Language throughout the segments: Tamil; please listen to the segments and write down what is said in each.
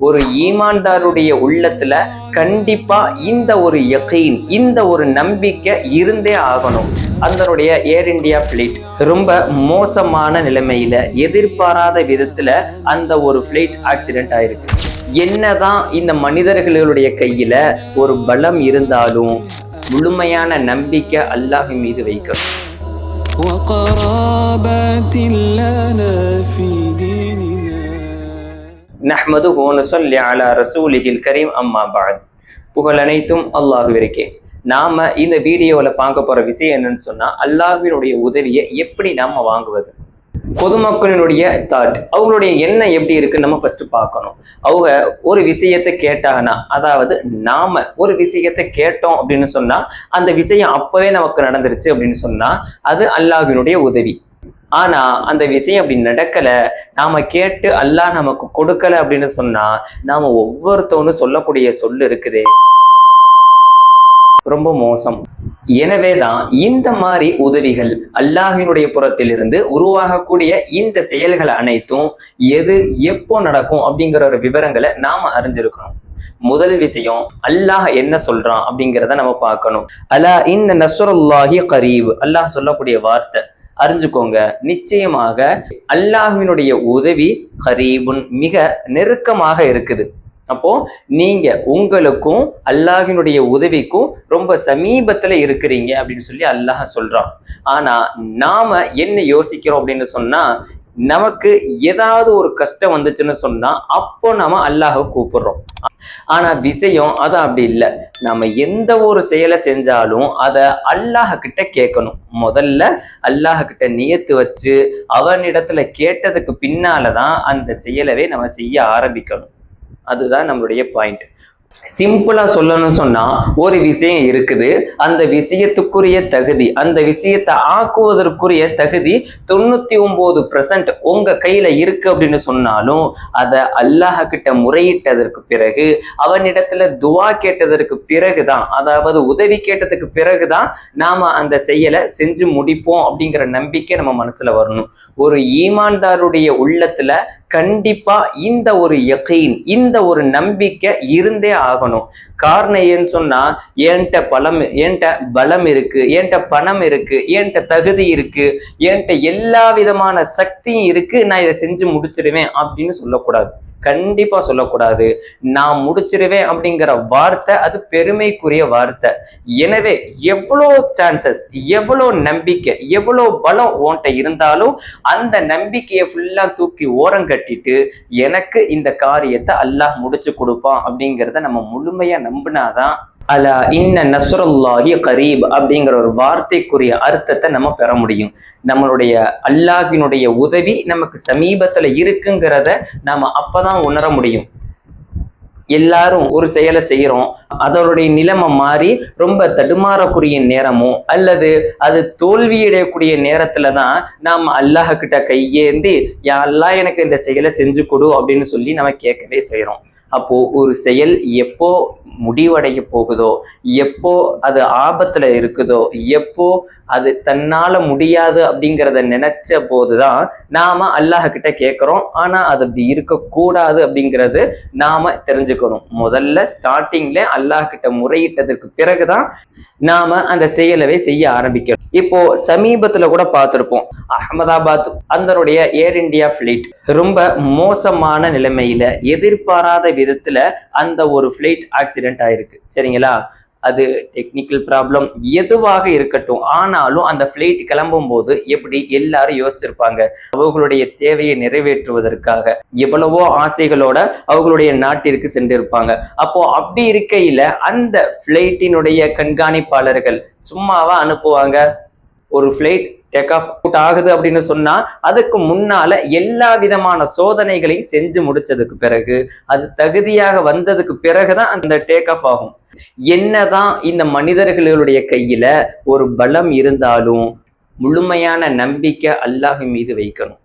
ஒரு ஈமான்தாருடைய உள்ளத்துல கண்டிப்பா இந்த ஒரு யகீன் இந்த ஒரு நம்பிக்கை இருந்தே ஆகணும் அதனுடைய ஏர் இந்தியா பிளைட் ரொம்ப மோசமான நிலைமையில எதிர்பாராத விதத்துல அந்த ஒரு பிளைட் ஆக்சிடென்ட் ஆயிருக்கு என்னதான் இந்த மனிதர்களுடைய கையில ஒரு பலம் இருந்தாலும் முழுமையான நம்பிக்கை அல்லாஹ் மீது வைக்கணும் وقرابات لنا في ديننا நஹ்மது ஹோனுசல்லி அலா ரசூலிஹில் கரீம் அம்மா பாத் புகழ் அனைத்தும் அல்லாஹுவிற்கே. நாம இந்த வீடியோவில் பார்க்க போகிற விஷயம் என்னன்னு சொன்னால் அல்லாஹ்வினுடைய உதவியை எப்படி நாம் வாங்குவது? பொதுமக்களினுடைய தாட் அவங்களுடைய எண்ணம் எப்படி இருக்குன்னு நம்ம ஃபர்ஸ்ட் பார்க்கணும். அவங்க ஒரு விஷயத்தை கேட்டாங்கன்னா அதாவது நாம ஒரு விஷயத்தை கேட்டோம் அப்படின்னு சொன்னா அந்த விஷயம் அப்பவே நமக்கு நடந்துருச்சு அப்படின்னு சொன்னா அது அல்லாஹ்வினுடைய உதவி. ஆனா அந்த விஷயம் அப்படி நடக்கல. நாம கேட்டு அல்லாஹ் நமக்கு கொடுக்கல அப்படின்னு சொன்னா நாம ஒவ்வொருத்தவனும் சொல்லக்கூடிய சொல்லு இருக்குதே. ரொம்ப மோசம். எனவேதான் இந்த மாதிரி உதவிகள் அல்லாஹினுடைய புறத்திலிருந்து உருவாகக்கூடிய இந்த செயல்கள் அனைத்தும் எது எப்போ நடக்கும் அப்படிங்கிற ஒரு விவரங்களை நாம அறிஞ்சிருக்கணும். முதல் விஷயம் அல்லாஹ் என்ன சொல்றான் அப்படிங்கிறத நம்ம பார்க்கணும். அலா இந்த நஸ்ருல்லாஹி கரீப். அல்லாஹ் சொல்லக்கூடிய வார்த்தை. அறிஞ்சுக்கோங்க. நிச்சயமாக அல்லாஹுவினுடைய உதவி கரீபுன் மிக நெருக்கமாக இருக்குது. அப்போ நீங்க உங்களுக்கும் அல்லாஹினுடைய உதவிக்கும் ரொம்ப சமீபத்துல இருக்கிறீங்க அப்படின்னு சொல்லி அல்லாஹ் சொல்றான். ஆனா நாம என்ன யோசிக்கிறோம் அப்படின்னு சொன்னா நமக்கு ஏதாவது ஒரு கஷ்டம் வந்துச்சுன்னு சொன்னா அப்போ நாம அல்லாஹை கூப்பிடுறோம். ஆனா விஷயம் அது அப்படி இல்லை. நம்ம எந்த ஒரு செயலை செஞ்சாலும் அதை அல்லாஹ் கிட்ட கேட்கணும். முதல்ல அல்லாஹ் கிட்ட நியத்து வச்சு அவனிடத்துல கேட்டதுக்கு பின்னால தான் அந்த செயலவே நம்ம செய்ய ஆரம்பிக்கணும். அதுதான் நம்மளுடைய பாயிண்ட் சிம்பிளா சொல்லணும்னு சொன்னா ஒரு விஷயம் இருக்குது. அந்த விஷயத்துக்குரிய தகுதி அந்த விஷயத்தை ஆக்குவதற்குரிய தகுதி தொண்ணூத்தி ஒன்பது பெர்சன்ட் உங்க கையில இருக்கு அப்படின்னு சொன்னாலும் அதை அல்லாஹ் கிட்ட முறையிட்டதற்கு பிறகு அவனிடத்துல துவா கேட்டதற்கு பிறகுதான் அதாவது உதவி கேட்டதுக்கு பிறகுதான் நாம அந்த செயலை செஞ்சு முடிப்போம் அப்படிங்கிற நம்பிக்கை நம்ம மனசுல வரணும். ஒரு ஈமான்தாருடைய உள்ளத்துல கண்டிப்பா இந்த ஒரு யகீன் இந்த ஒரு நம்பிக்கை இருந்தே ஆகணும். காரணம் ஏன்னு சொன்னா என்கிட்ட பலம் என்கிட்ட பலம் இருக்கு என்கிட்ட பணம் இருக்கு என்கிட்ட தகுதி இருக்கு என்கிட்ட எல்லா விதமான சக்தியும் இருக்கு நான் இதை செஞ்சு முடிச்சிருவேன் அப்படின்னு சொல்லக்கூடாது. கண்டிப்பா சொல்லக்கூடாது. நான் முடிச்சிருவேன் அப்படிங்கிற வார்த்தை அது பெருமைக்குரிய வார்த்தை. எனவே எவ்வளோ சான்சஸ் எவ்வளோ நம்பிக்கை எவ்வளோ பலம் ஓன்ட்ட இருந்தாலும் அந்த நம்பிக்கையை ஃபுல்லா தூக்கி ஓரம் கட்டிட்டு எனக்கு இந்த காரியத்தை அல்லாஹ் முடிச்சு கொடுப்பான் அப்படிங்கிறத நம்ம முழுமையா நம்பினாதான் அலா இன்ன நஸ்ருல்லாஹி கரீப் அப்படிங்கிற ஒரு வார்த்தைக்குரிய அர்த்தத்தை நம்ம பெற முடியும். நம்மளுடைய அல்லாஹினுடைய உதவி நமக்கு சமீபத்தில் இருக்குங்கிறத நம்ம அப்போ தான் உணர முடியும். எல்லாரும் ஒரு செயலை செய்கிறோம் அதனுடைய நிலைமை மாறி ரொம்ப தடுமாறக்கூடிய நேரமோ அல்லது அது தோல்வியடையக்கூடிய நேரத்தில் தான் நாம் அல்லாஹ் கிட்ட கையேந்தி யாரெல்லாம் எனக்கு இந்த செயலை செஞ்சு கொடு அப்படின்னு சொல்லி நம்ம கேட்கவே செய்கிறோம் அப்போ ஒரு செயல் எப்போ முடிவடைய போகுதோ எப்போ அது ஆபத்துல இருக்குதோ எப்போ அது தன்னால முடியாது அப்படிங்கிறத நினைச்ச போதுதான் நாம அல்லாஹ் கிட்ட கேட்கிறோம். ஆனா அது அப்படி இருக்கக்கூடாது அப்படிங்கிறது நாம தெரிஞ்சுக்கணும். முதல்ல ஸ்டார்டிங்ல அல்லாஹ் கிட்ட முறையிட்டதற்கு பிறகுதான் நாம அந்த செயலவே செய்ய ஆரம்பிக்கணும். இப்போ சமீபத்துல கூட பார்த்துருப்போம். அகமதாபாத் அதனுடைய ஏர் இந்தியா ஃப்ளைட் ரொம்ப மோசமான நிலைமையில எதிர்பாராத விதத்துல அந்த ஒரு ஃபிளைட் ஆக்சிடென்ட் ஆயிருக்கு. சரிங்களா? அது டெக்னிக்கல் ப்ராப்ளம் எதுவாக இருக்கட்டும் ஆனாலும் அந்த ஃப்ளைட் கிளம்பும் போது எப்படி எல்லாரும் யோசிச்சிருப்பாங்க? அவர்களுடைய தேவையை நிறைவேற்றுவதற்காக எவ்வளவோ ஆசைகளோட அவர்களுடைய நாட்டிற்கு சென்றிருப்பாங்க. அப்போ அப்படி இருக்கையில அந்த ஃப்ளைட்டினுடைய கண்காணிப்பாளர்கள் சும்மாவா அனுப்புவாங்க? ஒரு ஃப்ளைட் டேக் ஆஃப் அவுட் ஆகுது அப்படின்னு சொன்னா அதுக்கு முன்னால எல்லா விதமான சோதனைகளையும் செஞ்சு முடிச்சதுக்கு பிறகு அது தகுதியாக வந்ததுக்கு பிறகுதான் அந்த டேக் ஆஃப் ஆகும். என்னதான் இந்த மனிதர்களுடைய கையில ஒரு பலம் இருந்தாலும் முழுமையான நம்பிக்கை அல்லாஹ் மீது வைக்கணும்.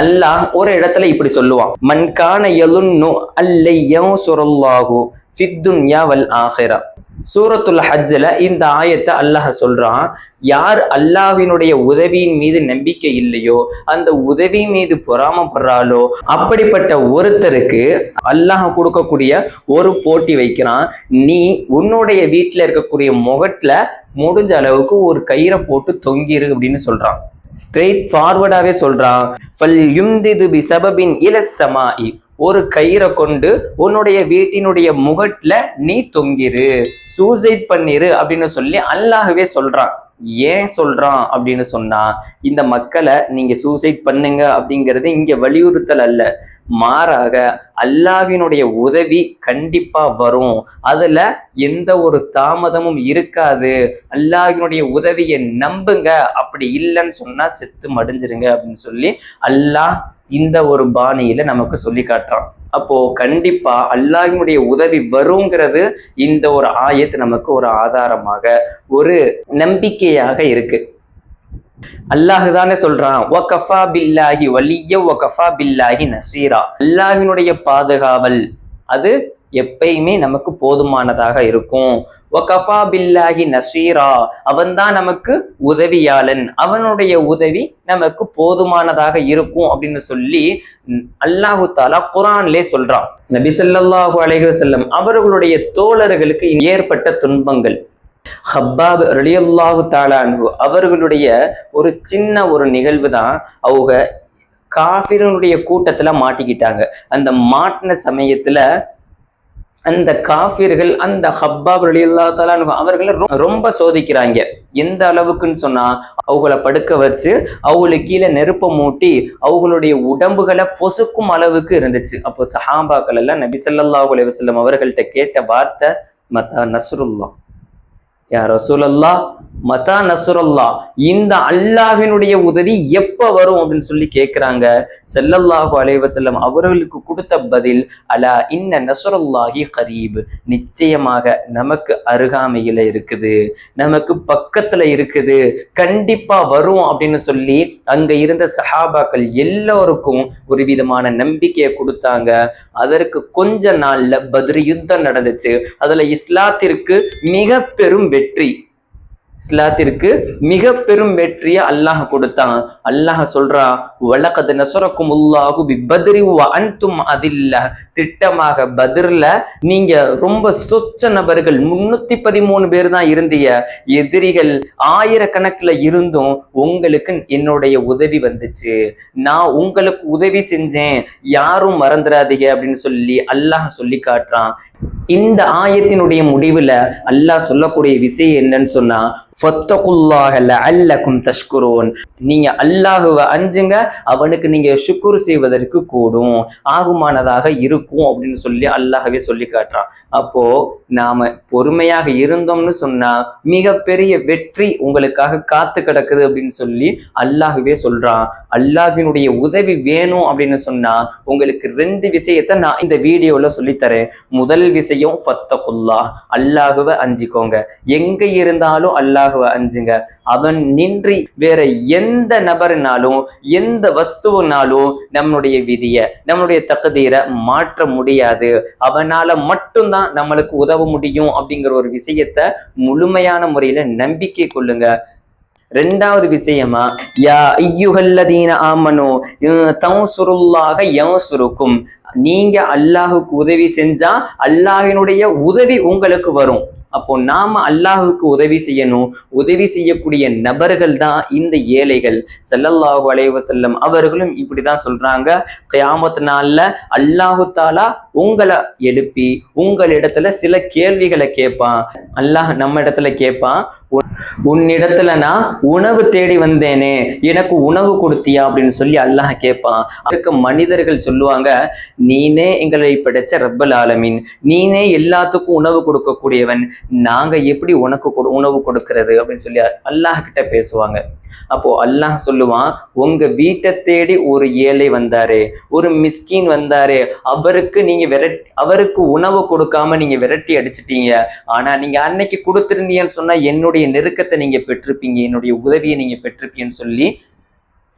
அல்லாஹ் ஒரு இடத்துல இப்படி சொல்லுவான். மண்கான எலுன்னு அல்லையும் சுரல்லாகும் ஃபித்துன்யா வல் ஆஹிரா. சூரத்துல் ஹஜ்ஜில் இந்த ஆயத்தை அல்லாஹ் சொல்கிறான் யார் அல்லாஹினுடைய உதவியின் மீது நம்பிக்கை இல்லையோ அந்த உதவி மீது பொறாமப்படுறாளோ அப்படிப்பட்ட ஒருத்தருக்கு அல்லாஹ் கொடுக்கக்கூடிய ஒரு போட்டி வைக்கிறான். நீ உன்னுடைய வீட்டில் இருக்கக்கூடிய முகட்டில் முடிஞ்ச அளவுக்கு ஒரு கயிறை போட்டு தொங்கிரு அப்படின்னு சொல்கிறான் ஸ்ட்ரெயிட் ஃபார்வர்டாகவே சொல்கிறான் ஃபல் யும்திது பி சபபின் இலசமாஇ ஒரு கயிறை கொண்டு உன்னுடைய வீட்டினுடைய முகட்ல நீ தொங்கிரு சூசைட் பண்ணிரு அப்படின்னு சொல்லி அல்லாகவே சொல்றான். ஏன் சொல்றான் அப்படின்னு சொன்னா இந்த மக்களை நீங்க சூசைட் பண்ணுங்க அப்படிங்கிறது இங்க வலியுறுத்தல் அல்ல. மாறாக அல்லாவினுடைய உதவி கண்டிப்பா வரும். அதுல எந்த ஒரு தாமதமும் இருக்காது. அல்லாஹினுடைய உதவியை நம்புங்க. அப்படி இல்லைன்னு சொன்னா செத்து மடிஞ்சிருங்க அப்படின்னு சொல்லி அல்லாஹ் இந்த ஒரு பாணியில நமக்கு சொல்லி காட்டுறான். அப்போ கண்டிப்பா அல்லாஹினுடைய உதவி வருங்கிறது இந்த ஒரு ஆயத்து நமக்கு ஒரு ஆதாரமாக ஒரு நம்பிக்கையாக இருக்கு. அல்லாஹ் தானே சொல்றான் ஒகஃபா பில்லாஹி வலிய ஒகஃபா பில்லாஹி நசீரா. அல்லாஹினுடைய பாதுகாவல் அது எப்பயுமே நமக்கு போதுமானதாக இருக்கும். ஒகஃபா பில்லாஹி நசீரா. அவன்தான் நமக்கு உதவியாளன். அவனுடைய உதவி நமக்கு போதுமானதாக இருக்கும் அப்படின்னு சொல்லி அல்லாஹு தாலா குரான்லே சொல்றான். நபி சொல்லாஹு அலைஹி செல்லம் அவர்களுடைய தோழர்களுக்கு ஏற்பட்ட துன்பங்கள் ஹப்பாப் ரலியல்லாஹு தாலான்ஹு அவர்களுடைய ஒரு சின்ன ஒரு நிகழ்வு தான் அவங்க காஃபிரனுடைய கூட்டத்துல மாட்டிக்கிட்டாங்க. அந்த மாட்டின சமயத்துல அந்த காஃபிர்கள் அந்த ஹப்பாப் ரலியல்லா தாலான்ஹு அவர்களை ரொம்ப சோதிக்கிறாங்க. எந்த அளவுக்குன்னு சொன்னா அவங்கள படுக்க வச்சு அவங்களுக்கு கீழே நெருப்பை மூட்டி அவங்களுடைய உடம்புகளை பொசுக்கும் அளவுக்கு இருந்துச்சு. அப்போ சஹாபாக்கள் எல்லாம் நபி ஸல்லல்லாஹு அவர்கள்ட்ட கேட்ட வார்த்தை மத்தா நஸ்ருல்லா யா ரசூலல்லா மதா நசுரல்லா இந்த அல்லாஹினுடைய உதவி எப்ப வரும் அப்படின்னு சொல்லி கேட்கிறாங்க செல்லல்லாஹு அலைவசல்லம் அவர்களுக்கு கொடுத்த பதில் அலா இன்ன நசுரல்லாஹி கரீப். நிச்சயமாக நமக்கு அருகாமையில இருக்குது. நமக்கு பக்கத்துல இருக்குது. கண்டிப்பா வரும் அப்படின்னு சொல்லி அங்க இருந்த சஹாபாக்கள் எல்லோருக்கும் ஒரு விதமான நம்பிக்கையை கொடுத்தாங்க. அதற்கு கொஞ்ச நாள்ல பத்ர் யுத்தம் நடந்துச்சு. அதுல இஸ்லாத்திற்கு மிக பெரும் வெற்றி. இஸ்லாத்திற்கு மிக பெரும் வெற்றியை அல்லாஹ் கொடுத்தான். அல்லாஹ் சொல்றான் வழக்கது நசுரக்கும் உல்லாஹு பி பத்ரி அன்தும் அதில்ல. திட்டமாக பதிர்ல நீங்க ரொம்ப சொச்ச நபர்கள் முன்னூத்தி பதிமூணு பேர் தான் இருந்தீங்க. எதிரிகள் ஆயிரக்கணக்குல இருந்தும் உங்களுக்கு என்னுடைய உதவி வந்துச்சு. நான் உங்களுக்கு உதவி செஞ்சேன். யாரும் மறந்துடாதீங்க அப்படின்னு சொல்லி அல்லாஹ் சொல்லி காட்டுறான். இந்த ஆயத்தினுடைய முடிவுல அல்லாஹ் சொல்லக்கூடிய விஷயம் என்னன்னு சொன்னா ஃபத்தகுல்லாஹ லஅல்லக்கும் தஷ்குரூன். நீங்க அல்லாஹுவை அஞ்சுங்க அவனுக்கு நீங்க சுக்குர் செய்வதற்கு கூடும். ஆகுமானதாக இருக்கும் அப்படின்னு சொல்லி அல்லாஹவே சொல்லி காட்டுறான். அப்போ நாம பொறுமையாக இருந்தோம்னு சொன்னா மிகப்பெரிய வெற்றி உங்களுக்காக காத்து கிடக்குது அப்படின்னு சொல்லி அல்லாஹுவே சொல்றான். அல்லாஹினுடைய உதவி வேணும் அப்படின்னு சொன்னா உங்களுக்கு ரெண்டு விஷயத்த நான் இந்த வீடியோல சொல்லித்தரேன். முதல் விஷயம் ஃபத்தகுல்லா அல்லாஹுவை அஞ்சிக்கோங்க. எங்க இருந்தாலும் அல்லாஹ் அல்லாஹுவை அஞ்சுங்க. அவன் நின்றி வேற எந்த நபரினாலும் எந்த வஸ்துவினாலும் நம்மளுடைய விதிய நம்மளுடைய தகுதியரை மாற்ற முடியாது. அவனால மட்டும்தான் நம்மளுக்கு உதவ முடியும் அப்படிங்கிற ஒரு விஷயத்த முழுமையான முறையில நம்பிக்கை கொள்ளுங்க. ரெண்டாவது விஷயமா யா ஐயுகல்லதீன ஆமனோ தௌசுருல்லாக சுருக்கும் நீங்க அல்லாஹுக்கு உதவி செஞ்சா அல்லாஹினுடைய உதவி உங்களுக்கு வரும். அப்போ நாம அல்லாஹுக்கு உதவி செய்யணும் உதவி செய்யக்கூடிய நபர்கள் தான் இந்த ஏழைகள். செல்லல்லாஹு அலைஹி வஸல்லம் அவர்களும் இப்படிதான் சொல்றாங்க. கயாமத் நாள்ல அல்லாஹு தாலா உங்களை எழுப்பி உங்களிடத்துல சில கேள்விகளை கேட்பான். அல்லாஹ் நம்ம இடத்துல கேட்பான். உன்- உன்னிடத்துல நான் உணவு தேடி வந்தேனே எனக்கு உணவு கொடுத்தியா அப்படின்னு சொல்லி அல்லாஹ் கேட்பான். அதுக்கு மனிதர்கள் சொல்லுவாங்க நீனே எங்களை படைச்ச ரப்பல் ஆலமீன். நீனே எல்லாத்துக்கும் உணவு கொடுக்கக்கூடியவன். நாங்க எப்படி உனக்கு கொடு உணவு கொடுக்கறது அப்படின்னு சொல்லி அல்லாஹ் கிட்ட பேசுவாங்க. அப்போ அல்லாஹ் சொல்லுவான் உங்க வீட்டை தேடி ஒரு ஏழை வந்தாரு ஒரு மிஸ்கின் வந்தாரு அவருக்கு நீங்க விரட்டி அவருக்கு உணவு கொடுக்காம நீங்க விரட்டி அடிச்சிட்டீங்க. ஆனா நீங்க அன்னைக்கு கொடுத்துருந்தீங்கன்னு சொன்னா என்னுடைய நெருக்கத்தை நீங்க பெற்றிருப்பீங்க என்னுடைய உதவியை நீங்க பெற்றிருப்பீங்கன்னு சொல்லி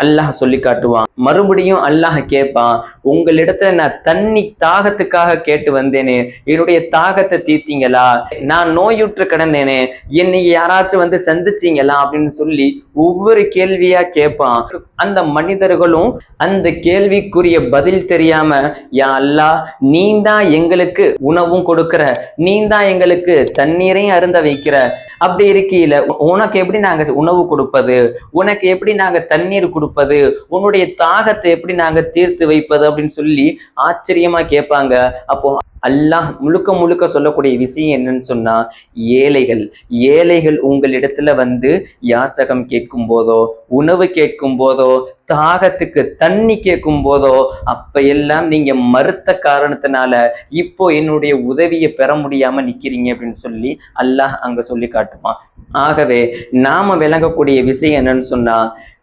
அல்லாஹ் சொல்லி காட்டுவான். மறுபடியும் அல்லாஹ் கேட்பான் உங்களிடத்துல நான் தண்ணி தாகத்துக்காக கேட்டு வந்தேனே என்னுடைய தாகத்தை தீர்த்தீங்களா? நான் நோயுற்று கிடந்தேனே என்னை யாராச்சும் வந்து சந்திச்சீங்களா? அப்படின்னு சொல்லி ஒவ்வொரு கேள்வியா கேட்பான். அந்த மனிதர்களும் அந்த கேள்விக்குரிய பதில் தெரியாம யா அல்லாஹ் நீ தான் எங்களுக்கு உணவும் கொடுக்கிற நீ தான் எங்களுக்கு தண்ணீரையும் அருந்த வைக்கிற. அப்படி இருக்கையில உனக்கு எப்படி நாங்க உணவு கொடுப்பது? உனக்கு எப்படி நாங்க தண்ணீர் கொடுப்பது உன்னுடைய தாகத்தை எப்படி நாங்க தீர்த்து வைப்பது அப்படின்னு சொல்லி ஆச்சரியமா கேட்பாங்க. அப்போ அல்லாஹ் முழுக்க முழுக்க சொல்லக்கூடிய விஷயம் என்னன்னு சொன்னா ஏழைகள் ஏழைகள் உங்களிடத்துல வந்து யாசகம் கேட்கும் போதோ உணவு கேட்கும் போதோ தாகத்துக்கு தண்ணி கேட்கும் போதோ அப்ப எல்லாம் நீங்க மறுத்த காரணத்தினால இப்போ என்னுடைய உதவியை பெற முடியாம நிக்கிறீங்க அப்படின்னு சொல்லி அல்லாஹ் அங்க சொல்லி காட்டுவான். ஆகவே நாம விளங்கக்கூடிய விஷயம் என்னன்னு சொன்னா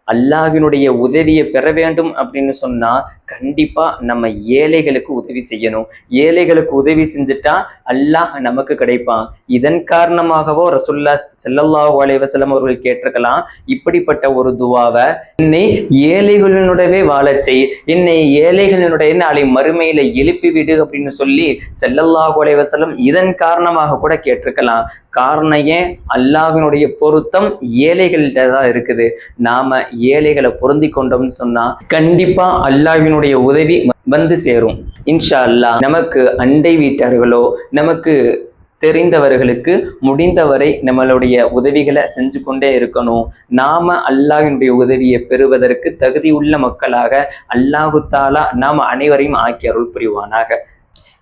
அல்லாஹினுடைய உதவியை பெற வேண்டும் அப்படின்னு சொன்னா கண்டிப்பா நம்ம ஏழைகளுக்கு உதவி செய்யணும். ஏழைகளுக்கு உதவி செஞ்சுட்டா அல்லாஹ் நமக்கு கிடைப்பான். இதன் காரணமாகவோ ரசுல்லா செல்லல்லா அலைஹி அவர்கள் கேட்டிருக்கலாம். இப்படிப்பட்ட ஒரு துவாவை என்னை ஏழைகளினுடவே வாழச் செய். என்னை ஏழைகளினுடைய நாளை மறுமையில எழுப்பி விடு அப்படின்னு சொல்லி செல்லல்லா அலைஹி இதன் காரணமாக கூட கேட்டிருக்கலாம். காரணம் ஏன்? அல்லாஹினுடைய பொருத்தம் ஏழைகள்கிட்ட தான் இருக்குது. நாம ஏழைகளை பொருந்தி கொண்டோம்னு சொன்னா கண்டிப்பா அல்லாஹ்வினுடைய உதவி வந்து சேரும். இன்ஷா அல்லாஹ் நமக்கு அண்டை வீட்டார்களோ நமக்கு தெரிந்தவர்களுக்கு முடிந்தவரை நம்மளுடைய உதவிகளை செஞ்சு கொண்டே இருக்கணும். நாம அல்லாஹினுடைய உதவியை பெறுவதற்கு தகுதியுள்ள மக்களாக அல்லாஹு தாலா அனைவரையும் ஆக்கி அருள் புரிவானாக.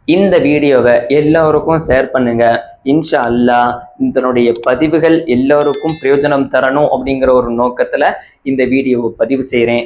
இந்த வீடியோவை எல்லோருக்கும் ஷேர் பண்ணுங்க. இன்ஷா அல்லாஹ் இதனுடைய பதிவுகள் எல்லோருக்கும் பிரயோஜனம் தரணும் அப்படிங்கிற ஒரு நோக்கத்துல இந்த வீடியோவை பதிவு செய்கிறேன்